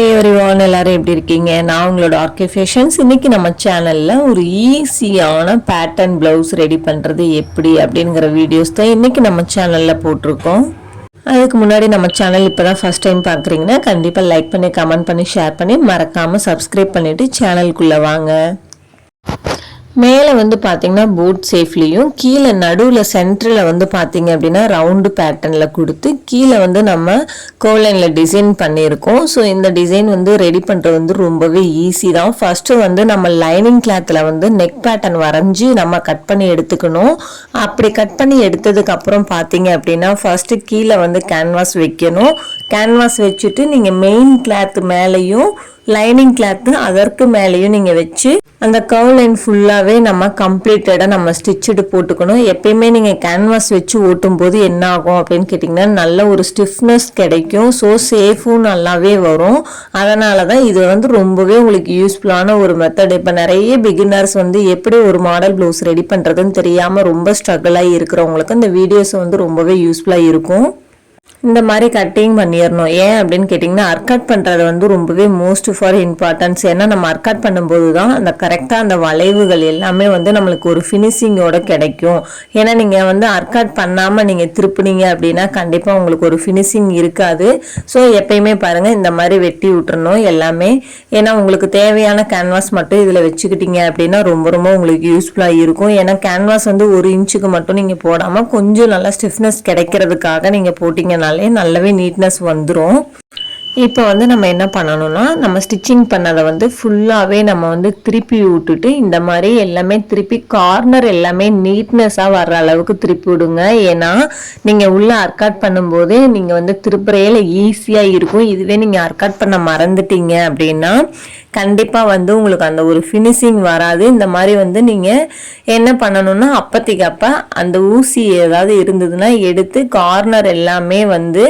Hi every one எல்லாரும் எப்படி இருக்கீங்க? நான் உங்களோட ஆர்கிஃபேஷன்ஸ் இன்றைக்கி நம்ம சேனலில் ஒரு ஈஸியான பேட்டர்ன் ப்ளவுஸ் ரெடி பண்ணுறது எப்படி அப்படிங்கிற வீடியோஸ் தான் இன்றைக்கி நம்ம சேனலில் போட்டிருக்கோம். அதுக்கு முன்னாடி நம்ம சேனல் இப்போ தான் ஃபஸ்ட் டைம் பார்க்குறீங்கன்னா கண்டிப்பாக லைக் பண்ணி கமெண்ட் பண்ணி ஷேர் பண்ணி மறக்காமல் சப்ஸ்கிரைப் பண்ணிவிட்டு சேனலுக்குள்ளே வாங்க. மேலே வந்து பார்த்தீங்கன்னா பூட் சேஃப்லேயும் கீழே நடுவில் சென்டரில் வந்து பார்த்தீங்க அப்படின்னா ரவுண்டு பேட்டர்னில் கொடுத்து கீழே வந்து நம்ம கோலைனில் டிசைன் பண்ணியிருக்கோம். ஸோ இந்த டிசைன் வந்து ரெடி பண்ணுறது வந்து ரொம்பவே ஈஸி தான். ஃபஸ்ட்டு வந்து நம்ம லைனிங் கிளாத்தில் வந்து நெக் பேட்டர்ன் வரைஞ்சி நம்ம கட் பண்ணி எடுத்துக்கணும். அப்படி கட் பண்ணி எடுத்ததுக்கப்புறம் பார்த்தீங்க அப்படின்னா ஃபஸ்ட்டு கீழே வந்து கேன்வாஸ் வைக்கணும். கேன்வாஸ் வச்சுட்டு நீங்கள் மெயின் கிளாத் மேலேயும் லைனிங் கிளாத்து அதற்கு மேலேயும் நீங்கள் வச்சு அந்த கர்வ் லைன் ஃபுல்லாகவே நம்ம கம்ப்ளீட்டடாக நம்ம ஸ்டிச்சுடு போட்டுக்கணும். எப்பயுமே நீங்கள் கேன்வாஸ் வச்சு ஓட்டும் போது என்ன ஆகும் அப்படின்னு கேட்டிங்கன்னா நல்ல ஒரு ஸ்டிஃப்னஸ் கிடைக்கும். ஸோ சேஃபும் நல்லாவே வரும். அதனால தான் இது வந்து ரொம்பவே உங்களுக்கு யூஸ்ஃபுல்லான ஒரு மெத்தட் இப்போ நிறைய பிகினர்ஸ் வந்து எப்படி ஒரு மாடல் ப்ளவுஸ் ரெடி பண்ணுறதுன்னு தெரியாமல் ரொம்ப ஸ்ட்ரகிளாகி இருக்கிறவங்களுக்கு இந்த வீடியோஸ் வந்து ரொம்பவே யூஸ்ஃபுல்லாக இருக்கும். இந்த மாதிரி கட்டிங் பண்ணிடணும் ஏன் அப்படின்னு கேட்டிங்கன்னா அர்கட் பண்ணுறது வந்து ரொம்பவே மோஸ்ட் ஃபார் இம்பார்ட்டன்ஸ் ஏன்னா நம்ம அர்கட் பண்ணும்போது தான் அந்த கரெக்டாக அந்த வளைவுகள் எல்லாமே வந்து நம்மளுக்கு ஒரு ஃபினிஷிங்கோட கிடைக்கும். ஏன்னா நீங்கள் வந்து அர்கட் பண்ணாமல் நீங்கள் திருப்புனீங்க அப்படின்னா கண்டிப்பாக உங்களுக்கு ஒரு ஃபினிஷிங் இருக்காது. ஸோ எப்பயுமே பாருங்கள் இந்த மாதிரி வெட்டி விட்டுறணும் எல்லாமே. ஏன்னா உங்களுக்கு தேவையான கேன்வாஸ் மட்டும் இதில் வச்சுக்கிட்டீங்க அப்படின்னா ரொம்ப ரொம்ப உங்களுக்கு யூஸ்ஃபுல்லாக இருக்கும். ஏன்னா கேன்வாஸ் வந்து ஒரு இன்ச்சுக்கு மட்டும் நீங்கள் போடாமல் கொஞ்சம் நல்லா ஸ்டிஃப்னஸ் கிடைக்கிறதுக்காக நீங்கள் போட்டிங்கன்னா பண்ணுறதுனாலே நல்லாவே நீட்னஸ் வந்துடும் இப்போ வந்து நம்ம என்ன பண்ணணும்னா நம்ம ஸ்டிச்சிங் பண்ணதை வந்து ஃபுல்லாகவே நம்ம வந்து திருப்பி விட்டுட்டு இந்த மாதிரி எல்லாமே திருப்பி கார்னர் எல்லாமே நீட்னஸாக வர்ற அளவுக்கு திருப்பி விடுங்க. ஏன்னா நீங்கள் உள்ளே அர்க்காட் பண்ணும்போது நீங்கள் வந்து திருப்புறையில் ஈஸியாக இருக்கும். இதுவே நீங்கள் அர்க்காட் பண்ண மறந்துட்டீங்க அப்படின்னா கண்டிப்பாக வந்து உங்களுக்கு அந்த ஒரு ஃபினிஷிங் வராது. இந்த மாதிரி வந்து நீங்கள் என்ன பண்ணணும்னா அப்பத்திக்கு அப்போ அந்த ஊசி ஏதாவது இருந்ததுன்னா எடுத்து கார்னர் எல்லாமே வந்து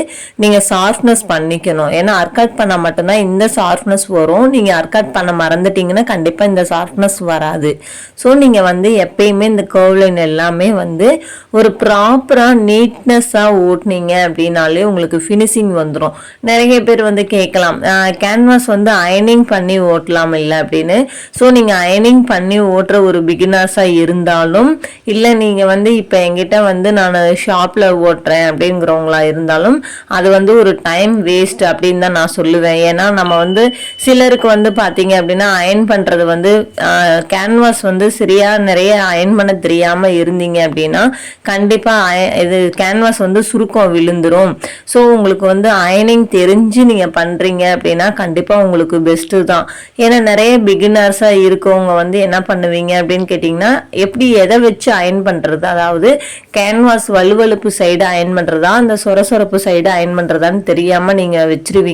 நீங்கள் சாஃப்ட்னஸ் பண்ணிக்கணும். ஏன்னா அர்காட் பண்ணால் மட்டும்தான் இந்த சாஃப்ட்னஸ் வரும். நீங்கள் அர்காட் பண்ண மறந்துட்டீங்கன்னா கண்டிப்பாக இந்த சாஃப்ட்னஸ் வராது. ஸோ நீங்கள் வந்து எப்பயுமே இந்த கர்வ்லைன் எல்லாமே வந்து ஒரு ப்ராப்பராக நீட்னஸாக ஓட்டினீங்க அப்படின்னாலே உங்களுக்கு ஃபினிஷிங் வந்துடும் நிறைய பேர் வந்து கேட்கலாம் கேன்வாஸ் வந்து அயனிங் பண்ணி ஓட்டலாம் இல்லை அப்படின்னு. ஸோ நீங்கள் அயனிங் பண்ணி ஓட்டுற ஒரு பிகினர்ஸாக இருந்தாலும் இல்லை நீங்கள் வந்து இப்போ எங்கிட்ட வந்து நான் ஷாப்பில் ஓட்டுறேன் அப்படிங்கிறவங்களா இருந்தாலும் அது வந்து ஒரு டைம் வேஸ்ட் அப்படின்னு தான் நான் சொல்லுவேன். ஏன்னா நம்ம வந்து சிலருக்கு வந்து பார்த்தீங்க அப்படின்னா அயன் பண்ணுறது வந்து கேன்வாஸ் வந்து சரியாக நிறைய அயன் பண்ண தெரியாமல் இருந்தீங்க அப்படின்னா கண்டிப்பாக அய இது கேன்வாஸ் வந்து சுருக்கம் விழுந்துரும். ஸோ உங்களுக்கு வந்து அயனிங் தெரிஞ்சு நீங்கள் பண்ணுறீங்க அப்படின்னா கண்டிப்பாக உங்களுக்கு பெஸ்ட்டு தான். ஏன்னா நிறைய பிகினர்ஸாக இருக்கவங்க வந்து என்ன பண்ணுவீங்க அப்படின்னு கேட்டிங்கன்னா எப்படி எதை வச்சு அயன் பண்ணுறது அதாவது கேன்வாஸ் வலுவழுப்பு சைடு அயன் பண்ணுறதா அந்த சொர சொரப்பு சைடு அயன் பண்ணுறதான்னு தெரியாமல் நீங்கள் வச்சிருவீங்க.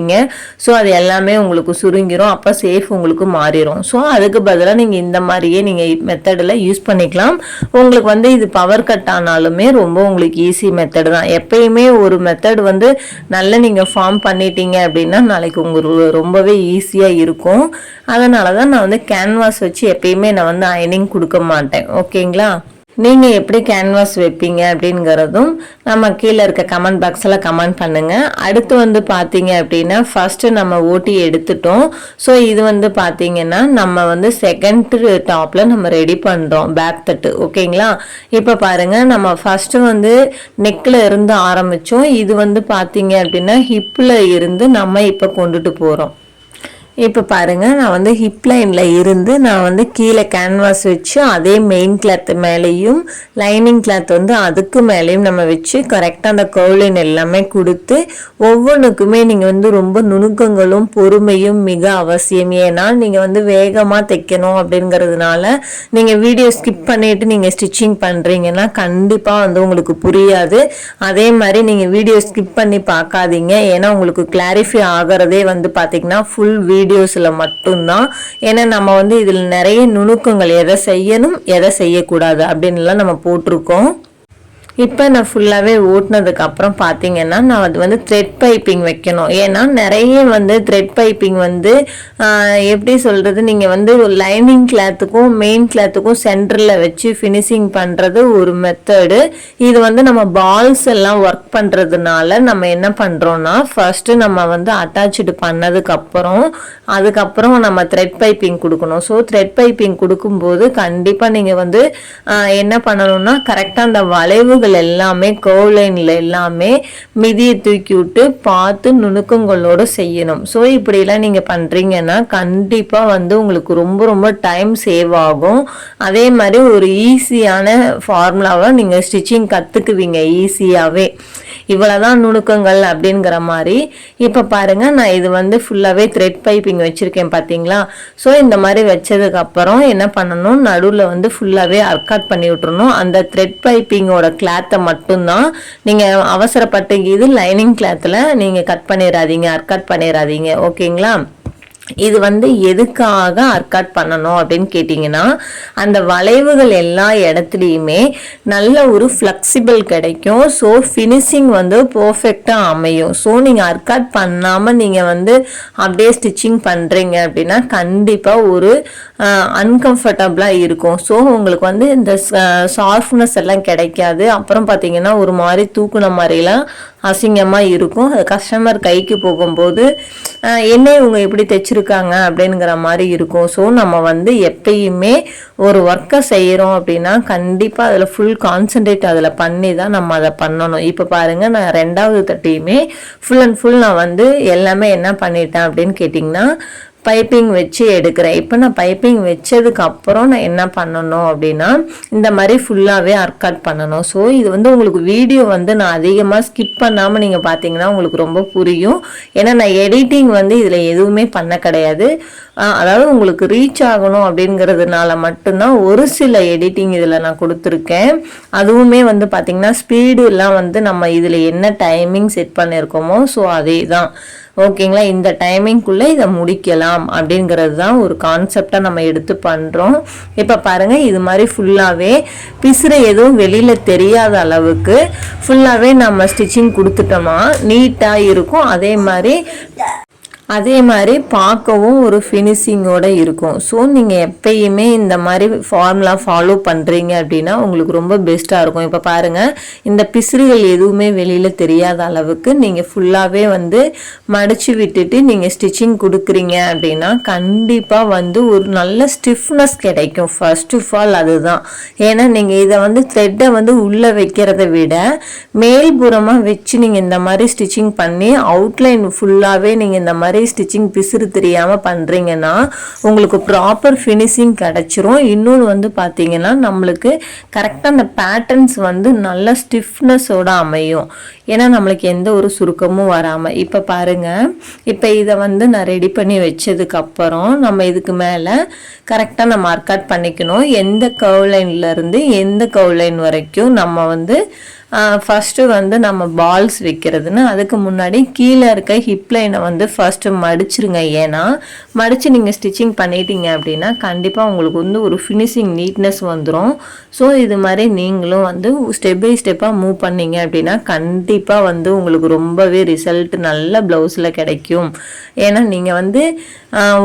ஸோ அது எல்லாமே உங்களுக்கு சுருங்கிரும். அப்போ சேஃப் உங்களுக்கு மாறிடும் ஸோ அதுக்கு பதிலாக நீங்கள் இந்த மாதிரியே நீங்கள் மெத்தடில் யூஸ் பண்ணிக்கலாம். உங்களுக்கு வந்து இது பவர் கட் ஆனாலுமே ரொம்ப உங்களுக்கு ஈஸி மெத்தடு தான். எப்பயுமே ஒரு மெத்தட் வந்து நல்ல நீங்கள் ஃபார்ம் பண்ணிட்டீங்க அப்படின்னா நாளைக்கு உங்களுக்கு ரொம்பவே ஈஸியாக இருக்கும். அதனால தான் நான் வந்து கேன்வாஸ் வச்சு எப்பயுமே நான் வந்து அயனிங் கொடுக்க மாட்டேன். ஓகேங்களா நீங்கள் எப்படி கேன்வாஸ் வைப்பீங்க அப்படிங்கிறதும் நம்ம கீழே இருக்க கமெண்ட் பாக்ஸில் கமெண்ட் பண்ணுங்கள் அடுத்து வந்து பார்த்தீங்க அப்படின்னா ஃபஸ்ட்டு நம்ம ஓட்டி எடுத்துட்டோம். ஸோ இது வந்து பார்த்தீங்கன்னா நம்ம வந்து செகண்ட் டாப்பில் நம்ம ரெடி பண்ணுறோம் பேக் தட்டு. ஓகேங்களா இப்போ பாருங்கள் நம்ம ஃபஸ்ட்டு வந்து நெக்கில் இருந்து ஆரம்பித்தோம் இது வந்து பார்த்தீங்க அப்படின்னா ஹிப்பில் இருந்து நம்ம இப்போ கொண்டுட்டு போகிறோம் இப்போ பாருங்கள் நான் வந்து ஹிப் லைனில் இருந்து நான் வந்து கீழே கேன்வாஸ் வச்சு அதே மெயின் கிளாத் மேலேயும் லைனிங் கிளாத் வந்து அதுக்கு மேலேயும் நம்ம வச்சு கரெக்டாக அந்த கவுலின் எல்லாமே கொடுத்து ஒவ்வொன்றுக்குமே நீங்கள் வந்து ரொம்ப நுணுக்கங்களும் பொறுமையும் மிக அவசியம். ஏன்னா நீங்கள் வந்து வேகமாக தைக்கணும் அப்படிங்கிறதுனால நீங்கள் வீடியோ ஸ்கிப் பண்ணிவிட்டு நீங்கள் ஸ்டிச்சிங் பண்ணுறீங்கன்னா கண்டிப்பாக வந்து உங்களுக்கு புரியாது. அதே மாதிரி நீங்கள் வீடியோ ஸ்கிப் பண்ணி பார்க்காதீங்க. ஏன்னா உங்களுக்கு கிளாரிஃபை ஆகிறதே வந்து பார்த்தீங்கன்னா ஃபுல் வீடியோ வீடியோஸில் மட்டும்தான். ஏன்னா நம்ம வந்து இதில் நிறைய நுணுக்கங்கள் எதை செய்யணும் எதை செய்யக்கூடாது அப்படின்லாம் நம்ம போட்டிருக்கோம். இப்போ நான் ஃபுல்லாகவே ஓட்டினதுக்கு அப்புறம் பார்த்தீங்கன்னா நான் அது வந்து த்ரெட் பைப்பிங் வைக்கணும். ஏன்னா நிறைய வந்து த்ரெட் பைப்பிங் வந்து எப்படி சொல்கிறது நீங்கள் வந்து லைனிங் கிளாத்துக்கும் மெயின் கிளாத்துக்கும் சென்டரில் வச்சு ஃபினிஷிங் பண்ணுறது ஒரு மெத்தடு இது வந்து நம்ம பால்ஸ் எல்லாம் ஒர்க் பண்ணுறதுனால நம்ம என்ன பண்ணுறோன்னா ஃபஸ்ட்டு நம்ம வந்து அட்டாச்சு பண்ணதுக்கப்புறம் அதுக்கப்புறம் நம்ம த்ரெட் பைப்பிங் கொடுக்கணும். ஸோ த்ரெட் பைப்பிங் கொடுக்கும்போது கண்டிப்பாக நீங்கள் வந்து என்ன பண்ணணும்னா கரெக்டாக அந்த வளைவுகள் எல்லாமே கோலைனில் எல்லாமே மிதியை தூக்கி விட்டு பார்த்து நுணுக்கங்களோட செய்யணும். ஸோ இப்படிலாம் நீங்கள் பண்ணுறீங்கன்னா கண்டிப்பாக வந்து உங்களுக்கு ரொம்ப ரொம்ப டைம் சேவ் ஆகும். அதே மாதிரி ஒரு ஈஸியான ஃபார்முலாவை நீங்கள் ஸ்டிச்சிங் கற்றுக்குவீங்க ஈஸியாகவே இவ்வளோதான் நுணுக்கங்கள் அப்படிங்கிற மாதிரி. இப்போ பாருங்க நான் இது வந்து ஃபுல்லாகவே த்ரெட் பைப்பிங் வச்சுருக்கேன் பார்த்தீங்களா ஸோ இந்த மாதிரி வச்சதுக்கப்புறம் என்ன பண்ணணும்? நடுவில் வந்து ஃபுல்லாகவே அர்க்காட் பண்ணி விட்டுறணும். அந்த த்ரெட் பைப்பிங்கோட கிளாத்தை மட்டும்தான். நீங்கள் அவசரப்பட்டு இது லைனிங் கிளாத்தில் நீங்கள் கட் பண்ணிடாதீங்க அர்க்காட் பண்ணிடாதீங்க ஓகேங்களா இது வந்து எதுக்காக அர்க்காட் பண்ணணும் அப்படின்னு கேட்டிங்கன்னா அந்த வளைவுகள் எல்லா இடத்துலையுமே நல்ல ஒரு ஃப்ளெக்சிபிள் கிடைக்கும். ஸோ ஃபினிஷிங் வந்து பர்ஃபெக்டாக அமையும். ஸோ நீங்கள் அர்க்காட் பண்ணாமல் நீங்கள் வந்து அப்படியே ஸ்டிச்சிங் பண்ணுறீங்க அப்படின்னா கண்டிப்பாக ஒரு அன்கம்ஃபர்டபுளாக இருக்கும். ஸோ உங்களுக்கு வந்து இந்த சாஃப்ட்னஸ் எல்லாம் கிடைக்காது. அப்புறம் பார்த்தீங்கன்னா ஒரு மாதிரி தூக்குன மாதிரிலாம் அசிங்கமாக இருக்கும். அது கஸ்டமர் கைக்கு போகும்போது என்ன இவங்க எப்படி தைச்சிருக்காங்க? அப்படிங்கிற மாதிரி இருக்கும். ஸோ நம்ம வந்து எப்பயுமே ஒரு ஒர்க்கை செய்கிறோம் அப்படின்னா கண்டிப்பாக அதில் ஃபுல் கான்சென்ட்ரேட் அதில் பண்ணி தான் நம்ம அதை பண்ணணும். இப்போ பாருங்கள் நான் ரெண்டாவது தட்டியுமே ஃபுல் அண்ட் ஃபுல் நான் வந்து எல்லாமே என்ன பண்ணிட்டேன் அப்படின்னு கேட்டிங்கன்னா பைப்பிங் வச்சு எடுக்கிறேன். இப்போ நான் பைப்பிங் வச்சதுக்கு அப்புறம் நான் என்ன பண்ணணும் அப்படின்னா இந்த மாதிரி ஃபுல்லாகவே அர்க்காட் பண்ணணும். ஸோ இது வந்து உங்களுக்கு வீடியோ வந்து நான் அதிகமாக ஸ்கிப் பண்ணாமல் நீங்கள் பார்த்தீங்கன்னா உங்களுக்கு ரொம்ப புரியும். ஏன்னா நான் எடிட்டிங் வந்து இதில் எதுவுமே பண்ண கிடையாது. அதாவது உங்களுக்கு ரீச் ஆகணும் அப்படிங்கிறதுனால மட்டும்தான் ஒரு சில எடிட்டிங் இதில் நான் கொடுத்துருக்கேன். அதுவுமே வந்து பார்த்திங்கன்னா ஸ்பீடு எல்லாம் வந்து நம்ம இதில் என்ன டைமிங் செட் பண்ணியிருக்கோமோ ஸோ அதே தான் ஓகேங்களா? இந்த டைமிங்குள்ளே இதை முடிக்கலாம் அப்படிங்கிறது தான் ஒரு கான்செப்டாக நம்ம எடுத்து பண்ணுறோம் இப்போ பாருங்கள் இது மாதிரி ஃபுல்லாகவே பிசுறு எதுவும் வெளியில் தெரியாத அளவுக்கு ஃபுல்லாகவே நம்ம ஸ்டிச்சிங் கொடுத்துட்டோமா நீட்டாக இருக்கும். அதே மாதிரி அதே மாதிரி பார்க்கவும் ஒரு ஃபினிஷிங்கோட இருக்கும். ஸோ நீங்கள் எப்பயுமே இந்த மாதிரி ஃபார்முலா ஃபாலோ பண்ணுறீங்க அப்படின்னா உங்களுக்கு ரொம்ப பெஸ்ட்டாக இருக்கும். இப்போ பாருங்கள் இந்த பிசுறுகள் எதுவுமே வெளியில் தெரியாத அளவுக்கு நீங்கள் ஃபுல்லாகவே வந்து மடிச்சு விட்டுட்டு நீங்கள் ஸ்டிச்சிங் கொடுக்குறீங்க அப்படின்னா கண்டிப்பாக வந்து ஒரு நல்ல ஸ்டிஃப்னஸ் கிடைக்கும். ஃபர்ஸ்ட் ஆஃப் ஆல் அதுதான். ஏன்னா நீங்கள் இதை வந்து த்ரெட்டை வந்து உள்ளே வைக்கிறத விட மேல்புறமாக வச்சு நீங்கள் இந்த மாதிரி ஸ்டிச்சிங் பண்ணி அவுட்லைன் ஃபுல்லாகவே நீங்கள் இந்த மாதிரி ஸ்டிச்சிங் பிசுறு தெரியாமல் பண்ணுறீங்கன்னா உங்களுக்கு ப்ராப்பர் ஃபினிஷிங் கிடச்சிரும். இன்னொன்று வந்து பார்த்தீங்கன்னா நம்மளுக்கு கரெக்டாக அந்த பேட்டர்ன்ஸ் வந்து நல்ல ஸ்டிஃப்னஸோட அமையும். ஏன்னா நம்மளுக்கு எந்த ஒரு சுருக்கமும் வராமல் இப்போ பாருங்கள் இப்போ இதை வந்து நான் ரெடி பண்ணி வச்சதுக்கப்புறம் நம்ம இதுக்கு மேலே கரெக்டாக நம்ம மார்க் பண்ணிக்கணும். எந்த கர்வ் லைன்லேருந்து எந்த கர்வ் லைன் வரைக்கும் நம்ம வந்து ஃபஸ்ட்டு வந்து நம்ம பால்ஸ் வைக்கிறதுன்னு அதுக்கு முன்னாடி கீழே இருக்க ஹிப் லைனை வந்து ஃபஸ்ட்டு மடிச்சிருங்க. ஏன்னா மடித்து நீங்கள் ஸ்டிச்சிங் பண்ணிட்டீங்க அப்படின்னா கண்டிப்பாக உங்களுக்கு வந்து ஒரு ஃபினிஷிங் நீட்னஸ் வந்துடும் ஸோ இது மாதிரி நீங்களும் வந்து ஸ்டெப் பை ஸ்டெப்பாக மூவ் பண்ணீங்க அப்படின்னா கண்டிப்பாக வந்து உங்களுக்கு ரொம்பவே ரிசல்ட் நல்ல ப்ளவுஸில் கிடைக்கும். ஏன்னா நீங்கள் வந்து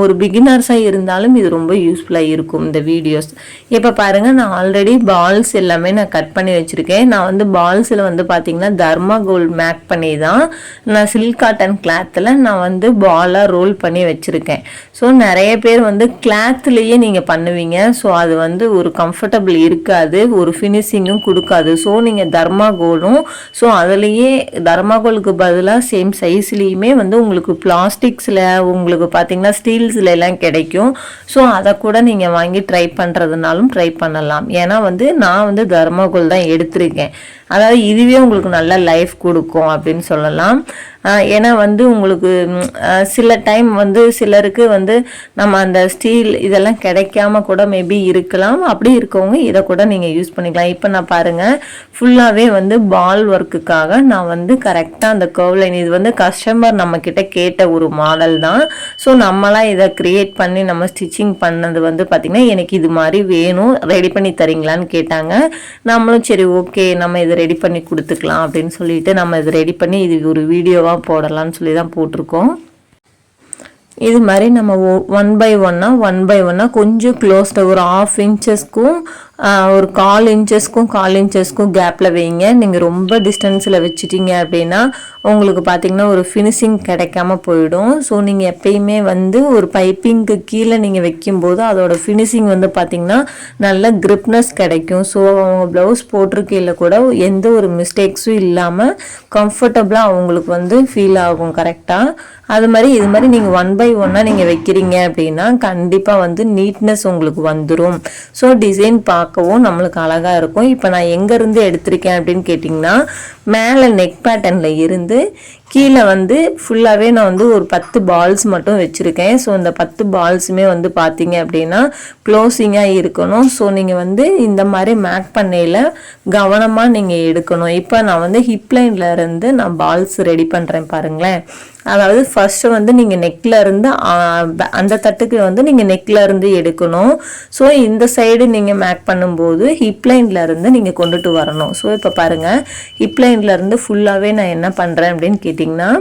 ஒரு பிகினர்ஸாக இருந்தாலும் இது ரொம்ப யூஸ்ஃபுல்லாக இருக்கும் இந்த வீடியோஸ் இப்போ பாருங்கள் நான் ஆல்ரெடி பால்ஸ் எல்லாமே நான் கட் பண்ணி வச்சுருக்கேன். நான் வந்து பால்ஸில் வந்து பார்த்தீங்கன்னா தர்மா கோல்ட் மேக் பண்ணி தான் நான் சில்க் காட்டன் கிளாத்தில் நான் வந்து பாலாக ரோல் பண்ணி வச்சுருக்கேன். ஸோ நிறைய பேர் வந்து கிளாத்லேயே நீங்கள் பண்ணுவீங்க. ஸோ அது வந்து ஒரு கம்ஃபர்டபுள் இருக்காது ஒரு ஃபினிஷிங்கும் கொடுக்காது. ஸோ நீங்கள் தர்மாகோலும் ஸோ அதுலேயே தர்மாகோலுக்கு பதிலாக சேம் சைஸ்லேயுமே வந்து உங்களுக்கு பிளாஸ்டிக்ஸில் உங்களுக்கு பார்த்தீங்கன்னா ஸ்டீல்ஸில் எல்லாம் கிடைக்கும். ஸோ அதை கூட நீங்கள் வாங்கி ட்ரை பண்ணுறதுனாலும் ட்ரை பண்ணலாம். ஏன்னா வந்து நான் வந்து தர்மாகோல் தான் எடுத்திருக்கேன். அதாவது இதுவே உங்களுக்கு நல்ல லைஃப் கொடுக்கும் அப்படின்னு சொல்லலாம். ஏன்னா வந்து உங்களுக்கு சில டைம் வந்து சிலருக்கு வந்து நம்ம அந்த ஸ்டீல் இதெல்லாம் கிடைக்காம கூட மேபி இருக்கலாம். அப்படி இருக்கவங்க இதை கூட நீங்கள் யூஸ் பண்ணிக்கலாம். இப்போ நான் பாருங்கள் ஃபுல்லாகவே வந்து பால் ஒர்க்குக்காக நான் வந்து கரெக்டாக அந்த கர்வ் லைன் இது வந்து கஸ்டமர் நம்மக்கிட்ட கேட்ட ஒரு மாடல் தான். ஸோ நம்மளாம் இதை க்ரியேட் பண்ணி நம்ம ஸ்டிச்சிங் பண்ணது வந்து பார்த்திங்கன்னா எனக்கு இது மாதிரி வேணும். ரெடி பண்ணி தரீங்களான்னு கேட்டாங்க. நம்மளும் சரி ஓகே நம்ம இதை ரெடி பண்ணி கொடுத்துக்கலாம் அப்படின்னு சொல்லிட்டு நம்ம இதை ரெடி பண்ணி இது ஒரு வீடியோவாக போடலாம்னு சொல்லி தான் போட்டிருக்கோம். இது மாதிரி நம்ம ஒன் பை ஒன்னாக ஒன் பை ஒன்னாக கொஞ்சம் க்ளோஸ்டு ஒரு ஆஃப் இன்ச்சஸ்க்கும் ஒரு கால் இன்ச்சஸ்க்கும் கால் இன்ச்சஸ்க்கும் கேப்பில் வைங்க. நீங்கள் ரொம்ப டிஸ்டன்ஸில் வச்சுட்டீங்க அப்படின்னா உங்களுக்கு பார்த்தீங்கன்னா ஒரு ஃபினிஷிங் கிடைக்காம போயிடும். ஸோ நீங்கள் எப்பயுமே வந்து ஒரு பைப்பிங்க்கு கீழே நீங்கள் வைக்கும்போது அதோட ஃபினிஷிங் வந்து பார்த்தீங்கன்னா நல்ல கிரிப்னஸ் கிடைக்கும். ஸோ அவங்க ப்ளவுஸ் போட்டிருக்கையில் கூட எந்த ஒரு மிஸ்டேக்ஸும் இல்லாமல் கம்ஃபர்டபுளாக அவங்களுக்கு வந்து ஃபீல் ஆகும் கரெக்டாக அது மாதிரி இது மாதிரி நீங்கள் ஒன் பை ஒன்னாக நீங்கள் வைக்கிறீங்க அப்படின்னா கண்டிப்பாக வந்து நீட்னஸ் உங்களுக்கு வந்துடும் ஸோ டிசைன் பார்க்கவும் நம்மளுக்கு அழகாக இருக்கும். இப்போ நான் எங்கேருந்து எடுத்திருக்கேன் அப்படின்னு கேட்டிங்கன்னா மேலே நெக் பேட்டர்னில் இருந்து கீழே வந்து ஃபுல்லாகவே நான் வந்து ஒரு பத்து பால்ஸ் மட்டும் வச்சுருக்கேன். ஸோ இந்த பத்து பால்ஸுமே வந்து பார்த்தீங்க அப்படின்னா க்ளோஸிங்காக இருக்கணும். ஸோ நீங்கள் வந்து இந்த மாதிரி மேக் பண்ணையில் கவனமாக நீங்கள் எடுக்கணும். இப்போ நான் வந்து ஹிப்லைனில் இருந்து நான் பால்ஸ் ரெடி பண்ணுறேன் பாருங்களேன். அதாவது ஃபர்ஸ்ட் வந்து நீங்கள் நெக்கில் இருந்து அந்த தட்டுக்கு வந்து நீங்கள் நெக்கில் இருந்து எடுக்கணும். ஸோ இந்த சைடு நீங்கள் மேக் பண்ணும்போது ஹிப்லைனில் இருந்து நீங்கள் கொண்டுட்டு வரணும். ஸோ இப்போ பாருங்கள் ஹிப்லைனில் இருந்து ஃபுல்லாகவே நான் என்ன பண்ணுறேன் அப்படின்னு கேட்டிங்கன்னா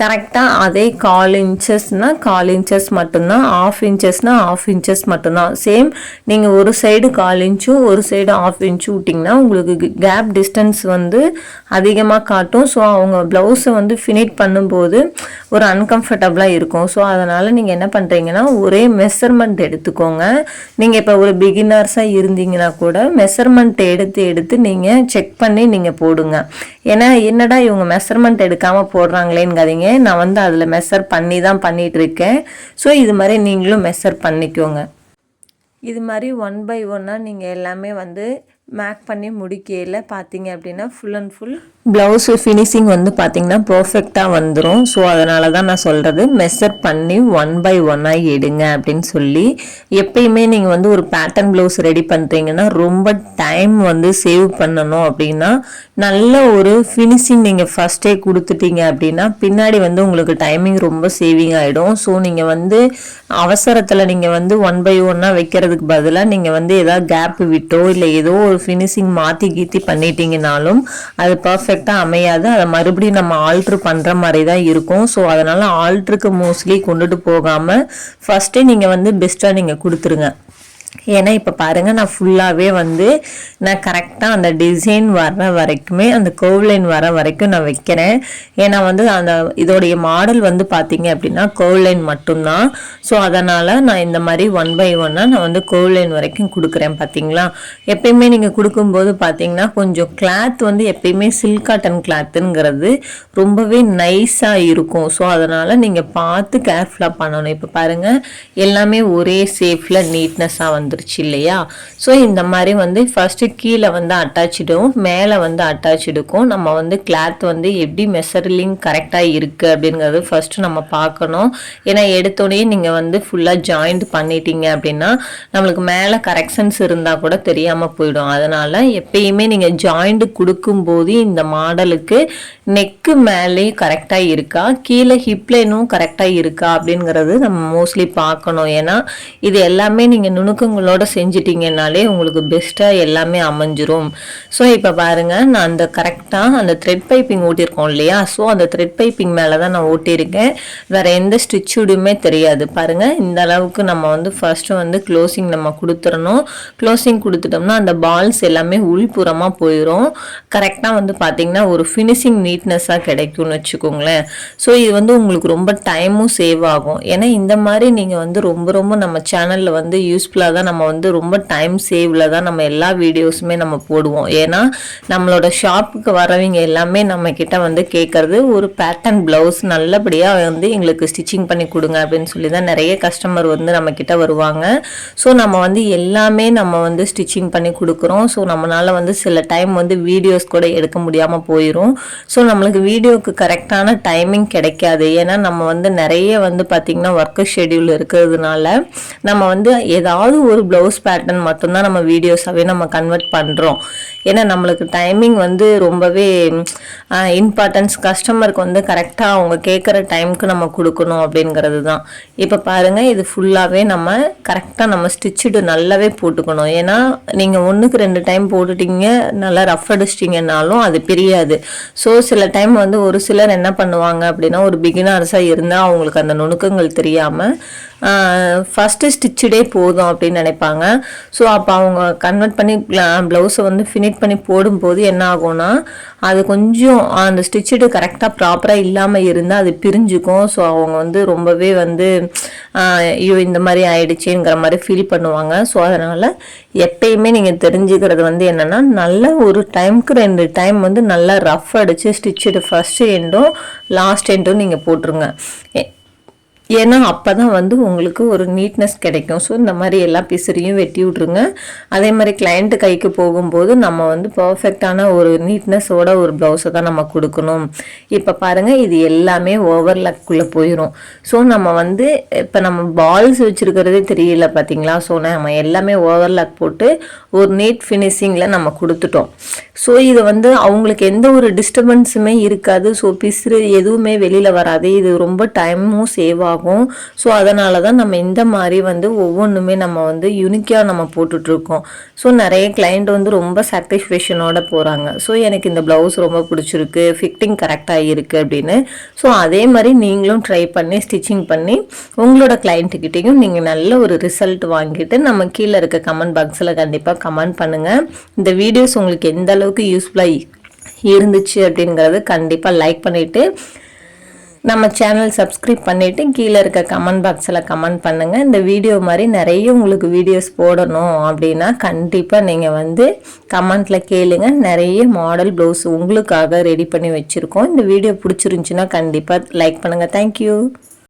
கரெக்டாக அதே கால் இன்ச்சஸ்னால் கால் இன்ச்சஸ் மட்டும்தான் ஆஃப் இன்ச்சஸ்னால் ஆஃப் இன்ச்சஸ் மட்டும்தான். சேம் நீங்கள் ஒரு சைடு கால் இன்ச்சும் ஒரு சைடு ஆஃப் இன்ச்சும் விட்டிங்கன்னா உங்களுக்கு கேப் டிஸ்டன்ஸ் வந்து அதிகமாக காட்டும். ஸோ அவங்க ப்ளவுஸை வந்து ஃபினிட் பண்ணும்போது ஒரு அன்கம்ஃபர்டபுளாக இருக்கும். ஸோ அதனால் நீங்கள் என்ன பண்ணுறீங்கன்னா ஒரே மெஷர்மெண்ட் எடுத்துக்கோங்க. நீங்கள் இப்போ ஒரு பிகினர்ஸாக இருந்தீங்கன்னா கூட மெஷர்மெண்ட் எடுத்து எடுத்து நீங்கள் செக் பண்ணி நீங்கள் போடுங்க. ஏன்னா என்னடா இவங்க மெஷர்மெண்ட் எடுக்காமல் போடுறாங்களேங்காதீங்க. நான் வந்து அதில் மெஷர் பண்ணி தான் பண்ணிகிட்ருக்கேன் இருக்கேன் ஸோ இது மாதிரி நீங்களும் மெஷர் பண்ணிக்கோங்க. இது மாதிரி ஒன் பை ஒன்னாக நீங்கள் எல்லாமே வந்து மேக் பண்ணி முடிக்கையில் பார்த்தீங்க அப்படின்னா full and full blouse finishing வந்து பார்த்திங்கன்னா பர்ஃபெக்டாக வந்துடும் ஸோ அதனால தான் நான் சொல்கிறது மெஷர் பண்ணி ஒன் பை ஒன்னாக எடுங்க அப்படின்னு சொல்லி எப்பயுமே நீங்கள் வந்து ஒரு பேட்டர்ன் ப்ளவுஸ் ரெடி பண்ணுறீங்கன்னா ரொம்ப டைம் வந்து சேவ் பண்ணணும் அப்படின்னா நல்ல ஒரு ஃபினிஷிங் நீங்கள் ஃபஸ்ட்டே கொடுத்துட்டீங்க அப்படின்னா பின்னாடி வந்து உங்களுக்கு டைமிங் ரொம்ப சேவிங் ஆகிடும் ஸோ நீங்கள் வந்து அவசரத்தில் நீங்கள் வந்து ஒன் பை ஒன்னாக வைக்கிறதுக்கு பதிலாக நீங்கள் வந்து ஏதாவது கேப் விட்டோ இல்லை ஏதோ ஒரு ஃபினிஷிங் மாற்றி கீத்தி பண்ணிட்டீங்கனாலும் அது பர்ஃபெக்ட் பர்ஃபெக்டாக அமையாது. அதை மறுபடியும் நம்ம ஆல்ட்ரு பண்ணுற மாதிரி தான் இருக்கும். ஸோ அதனால் ஆல்ட்ருக்கு மோஸ்ட்லி கொண்டுட்டு போகாமல் ஃபஸ்ட்டே நீங்கள் வந்து பெஸ்ட்டாக நீங்கள் கொடுத்துருங்க. ஏன்னா இப்போ பாருங்கள் நான் ஃபுல்லாகவே வந்து நான் கரெக்டாக அந்த டிசைன் வர்ற வரைக்குமே அந்த கோவ்லைன் லைன் வர வரைக்கும் நான் வைக்கிறேன். ஏன்னா வந்து அந்த இதோடைய மாடல் வந்து பார்த்தீங்க அப்படின்னா கோவ்லைன் லைன் மட்டும்தான். ஸோ அதனால் நான் இந்த மாதிரி ஒன் பை ஒன்னாக நான் வந்து கோவ்லைன் லைன் வரைக்கும் கொடுக்குறேன் பார்த்தீங்களா எப்பயுமே நீங்கள் கொடுக்கும்போது பார்த்தீங்கன்னா கொஞ்சம் கிளாத் வந்து எப்பயுமே சில்க் காட்டன் கிளாத்துங்கிறது ரொம்பவே நைஸாக இருக்கும். ஸோ அதனால் நீங்கள் பார்த்து கேர்ஃபுல்லாக பண்ணணும். இப்போ பாருங்கள் எல்லாமே ஒரே சேஃபில் நீட்னஸாக வந்துருச்சு இல்லையா? ஸோ இந்த மாதிரி வந்து ஃபஸ்ட்டு கீழே வந்து அட்டாச்சிடும் மேலே வந்து அட்டாச்சிடுக்கும் நம்ம வந்து கிளாத் வந்து எப்படி மெஷர்லிங் கரெக்டாக இருக்குது அப்படிங்கிறது ஃபஸ்ட்டு நம்ம பார்க்கணும். ஏன்னா எடுத்தோடனே நீங்கள் வந்து ஃபுல்லாக ஜாயிண்ட் பண்ணிட்டீங்க அப்படின்னா நம்மளுக்கு மேலே கரெக்ஷன்ஸ் இருந்தால் கூட தெரியாமல் போயிடும். அதனால் எப்பயுமே நீங்கள் ஜாயிண்ட் கொடுக்கும்போது இந்த மாடலுக்கு நெக்கு மேலே கரெக்டாக இருக்கா? கீழே ஹிப்லைனும் கரெக்டாக இருக்கா? அப்படிங்கிறது நம்ம மோஸ்ட்லி பார்க்கணும். ஏன்னா இது எல்லாமே நீங்கள் நுணுக்கங்களோட செஞ்சிட்டிங்கனாலே உங்களுக்கு பெஸ்ட்டாக எல்லாமே அமைஞ்சிரும். ஸோ இப்போ பாருங்கள் நான் அந்த கரெக்டாக அந்த த்ரெட் பைப்பிங் ஓட்டியிருக்கோம் இல்லையா? ஸோ அந்த த்ரெட் பைப்பிங் மேலே தான் நான் ஓட்டியிருக்கேன் வேறு எந்த ஸ்டிச்சுடுமே தெரியாது. பாருங்கள் இந்த அளவுக்கு நம்ம வந்து ஃபஸ்ட்டு வந்து க்ளோசிங் நம்ம கொடுத்துடணும். க்ளோசிங் கொடுத்துட்டோம்னா அந்த பால்ஸ் எல்லாமே உள்புறமாக போயிடும் கரெக்டாக வந்து பார்த்தீங்கன்னா ஒரு ஃபினிஷிங் நீ நீட்னஸாக கிடைக்கும்னு வச்சுக்கோங்களேன். ஸோ இது வந்து உங்களுக்கு ரொம்ப டைமும் சேவ் ஆகும். ஏன்னா இந்த மாதிரி நீங்கள் வந்து ரொம்ப ரொம்ப நம்ம சேனலில் வந்து யூஸ்ஃபுல்லாக தான் நம்ம வந்து ரொம்ப டைம் சேவில் தான் நம்ம எல்லா வீடியோஸுமே நம்ம போடுவோம். ஏன்னா நம்மளோட ஷாப்புக்கு வரவங்க எல்லாமே நம்ம கிட்ட வந்து கேட்குறது ஒரு பேட்டர்ன் ப்ளவுஸ் நல்லபடியாக வந்து எங்களுக்கு ஸ்டிச்சிங் பண்ணி கொடுங்க அப்படின்னு சொல்லி தான் நிறைய கஸ்டமர் வந்து நம்ம கிட்ட வருவாங்க. ஸோ நம்ம வந்து எல்லாமே நம்ம வந்து ஸ்டிச்சிங் பண்ணி கொடுக்குறோம். ஸோ நம்மளால் வந்து சில டைம் வந்து வீடியோஸ் கூட எடுக்க முடியாமல் போயிடும் ஸோ நம்மளுக்கு வீடியோவுக்கு கரெக்டான டைமிங் கிடைக்காது. ஏன்னா நம்ம வந்து நிறைய வந்து பார்த்திங்கன்னா ஒர்க்கு ஷெடியூல் இருக்கிறதுனால நம்ம வந்து ஏதாவது ஒரு ப்ளவுஸ் பேட்டர்ன் மட்டும்தான் நம்ம வீடியோஸாகவே நம்ம கன்வெர்ட் பண்ணுறோம் ஏன்னா நம்மளுக்கு டைமிங் வந்து ரொம்பவே இம்பார்ட்டன்ஸ் கஸ்டமருக்கு வந்து கரெக்டாக அவங்க கேட்குற டைமுக்கு நம்ம கொடுக்கணும் அப்படிங்கிறது தான் இப்போ பாருங்கள் இது ஃபுல்லாகவே நம்ம கரெக்டாக நம்ம ஸ்டிச்சுடு நல்லாவே போட்டுக்கணும். ஏன்னா நீங்கள் ஒன்றுக்கு ரெண்டு டைம் போட்டுட்டீங்க நல்லா ரஃப் அடிச்சிட்டிங்கனாலும் அது பிரியாது. ஸோ சில டைம் வந்து ஒரு சிலர் என்ன பண்ணுவாங்க அப்படின்னா ஒரு பிகினர்ஸாக இருந்தால் அவங்களுக்கு அந்த நுணுக்கங்கள் தெரியாமல் ஃபஸ்ட்டு ஸ்டிச்சுடே போதும் அப்படின்னு நினைப்பாங்க. ஸோ அப்போ அவங்க கன்வெர்ட் பண்ணி ப்ளவுஸை வந்து ஃபினிட் பண்ணி போடும்போது என்ன ஆகும்னா அது கொஞ்சம் அந்த ஸ்டிச்சுடு கரெக்டாக ப்ராப்பராக இல்லாமல் இருந்தால் அது பிரிஞ்சுக்கும். ஸோ அவங்க வந்து ரொம்பவே வந்து ஐயோ இந்த மாதிரி ஆயிடுச்சுங்கிற மாதிரி ஃபீல் பண்ணுவாங்க. ஸோ அதனால் எப்பயுமே நீங்கள் தெரிஞ்சுக்கிறது வந்து என்னென்னா நல்ல ஒரு டைமுக்கு ரெண்டு டைம் வந்து நல்லா ரஃப் அடித்து ஸ்டிச்சுடு ஃபஸ்ட்டு எண்டும் லாஸ்ட் எண்டும் நீங்கள் போட்டுருங்க. ஏன்னா அப்போ தான் வந்து உங்களுக்கு ஒரு நீட்னஸ் கிடைக்கும். ஸோ இந்த மாதிரி எல்லா பிசுறையும் வெட்டி விட்ருங்க. அதே மாதிரி கிளைண்ட்டு கைக்கு போகும்போது நம்ம வந்து பர்ஃபெக்டான ஒரு நீட்னஸோட ஒரு ப்ளவுஸை தான் நம்ம கொடுக்கணும். இப்போ பாருங்கள் இது எல்லாமே ஓவர்லக்குள்ளே போயிடும் ஸோ நம்ம வந்து இப்போ நம்ம பால்ஸ் வச்சுருக்கிறதே தெரியல பார்த்தீங்களா ஸோ நம்ம எல்லாமே ஓவர்லாக் போட்டு ஒரு நீட் ஃபினிஷிங்கில் நம்ம கொடுத்துட்டோம். ஸோ இது வந்து அவங்களுக்கு எந்த ஒரு டிஸ்டர்பன்ஸுமே இருக்காது. ஸோ பிசுறு எதுவுமே வெளியில் வராது. இது ரொம்ப டைமும் சேவ் ஆகும். ஆகும் ஸோ அதனால தான் நம்ம இந்த மாதிரி வந்து ஒவ்வொன்றுமே நம்ம வந்து யூனிக்காக நம்ம போட்டுட்ருக்கோம். ஸோ நிறைய கிளைண்ட் வந்து ரொம்ப சாட்டிஸ்ஃபேக்ஷனோட போகிறாங்க ஸோ எனக்கு இந்த ப்ளவுஸ் ரொம்ப பிடிச்சிருக்கு ஃபிட்டிங் கரெக்டாக இருக்குது அப்படின்னு. ஸோ அதே மாதிரி நீங்களும் ட்ரை பண்ணி ஸ்டிச்சிங் பண்ணி உங்களோட கிளைண்ட்டுக்கிட்டேயும் நீங்கள் நல்ல ஒரு ரிசல்ட் வாங்கிட்டு நம்ம கீழே இருக்க கமெண்ட் பாக்ஸில் கண்டிப்பாக கமெண்ட் பண்ணுங்கள் இந்த வீடியோஸ் உங்களுக்கு எந்த அளவுக்கு யூஸ்ஃபுல்லாக இருந்துச்சு அப்படிங்கிறது கண்டிப்பாக லைக் பண்ணிவிட்டு நம்ம சேனல் சப்ஸ்கிரைப் பண்ணிவிட்டு கீழே இருக்க கமெண்ட் பாக்ஸில் கமெண்ட் பண்ணுங்கள் இந்த வீடியோ மாதிரி நிறைய உங்களுக்கு வீடியோஸ் போடணும் அப்படின்னா கண்டிப்பாக நீங்கள் வந்து கமெண்ட்டில் கேளுங்க. நிறைய மாடல் ப்ளவுஸ் உங்களுக்காக ரெடி பண்ணி வச்சுருக்கோம். இந்த வீடியோ பிடிச்சிருந்துச்சின்னா கண்டிப்பாக லைக் பண்ணுங்கள் தேங்க்யூ